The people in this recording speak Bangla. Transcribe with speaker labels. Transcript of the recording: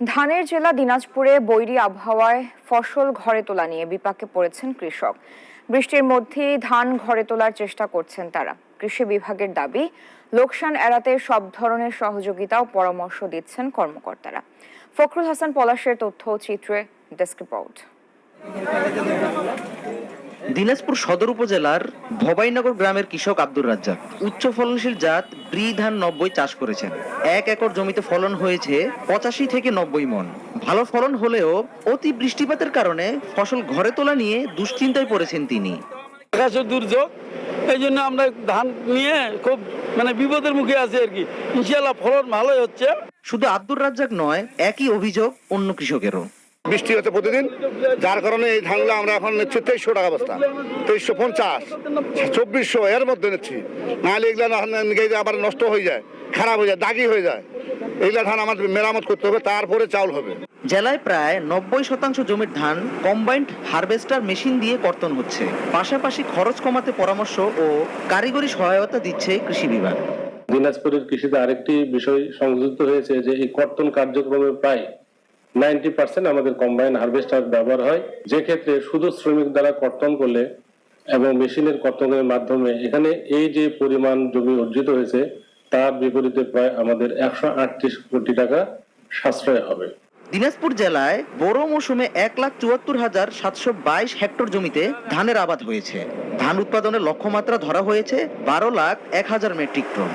Speaker 1: ধানের জেলা দিনাজপুরে বৈরী আবহাওয়ায় ফসল ঘরে তোলা নিয়ে বিপাকে পড়েছেন কৃষক। বৃষ্টির মধ্যে ধান ঘরে তোলার চেষ্টা করছেন তারা। কৃষি বিভাগের দাবি, লোকসান এড়াতে সব ধরনের সহযোগিতা ও পরামর্শ দিচ্ছেন কর্মকর্তারা। ফখরুল হাসান পলাশের তথ্য চিত্রে ডেস্ক রিপোর্ট।
Speaker 2: দিনাজপুর সদর উপজেলার ভবাইনগর গ্রামের কৃষক আব্দুর রাজ্জাক উচ্চ ফলনশীল জাত ব্রি ধান নব্বই চাষ করেছেন। এক একর জমিতে ফলন হয়েছে পঁচাশি থেকে নব্বই মন। ভালো ফলন হলেও অতি বৃষ্টিপাতের কারণে ফসল ঘরে তোলা নিয়ে দুশ্চিন্তায় পড়েছেন তিনি।
Speaker 3: আকাশের দুর্যোগ এই জন্য আমরা ধান নিয়ে খুব মানে বিপদের মুখে আছি আর কি। ইনশাল্লাহ ফলন ভালোই হচ্ছে।
Speaker 2: শুধু আব্দুর রাজ্জাক নয় একই অভিযোগ অন্য কৃষকেরও।
Speaker 4: বৃষ্টি হচ্ছে প্রতিদিন যার কারণে এই ধানগুলো আমরা এখন নিচ্ছি তেইশশো টাকা বস্তা তেইশশো পঞ্চাশ চব্বিশশো এর মধ্যে নিচ্ছি। নাহলে এগুলো আবার নষ্ট হয়ে যায় খারাপ হয়ে যায় দাগি হয়ে যায়। এইগুলা ধান আমাদের মেরামত করতে হবে তারপরে চাউল হবে।
Speaker 2: জেলায় প্রায় নব্বই শতাংশ জমির ধান কম্বাইন্ড হারভেস্টার মেশিন দিয়ে কর্তন হচ্ছে। পাশাপাশি খরচ কমাতে পরামর্শ ও কারিগরি সহায়তা দিচ্ছে কৃষি বিভাগ।
Speaker 5: দিনাজপুরের কৃষিতে আরেকটি বিষয় সংযুক্ত হয়েছে যে এই কর্তন কার্যক্রমে প্রায় নাইনটি পার্সেন্ট আমাদের কম্বাইন হারভেস্টার ব্যবহার হয়। যে ক্ষেত্রে শুধু শ্রমিক দ্বারা কর্তন করলে এবং মেশিনের কর্তনের মাধ্যমে এখানে এই যে পরিমাণ জমি অর্জিত হয়েছে, তার বিপরীতে প্রায় আমাদের একশো আটত্রিশ কোটি টাকা সাশ্রয় হবে।
Speaker 2: দিনাজপুর জেলায় বড় মৌসুমে এক লাখ চুয়াত্তর হাজার সাতশো বাইশ হেক্টর জমিতে ধানের আবাদ হয়েছে। ধান উৎপাদনের লক্ষ্যমাত্রা ধরা হয়েছে বারো লাখ এক হাজার মেট্রিক টন।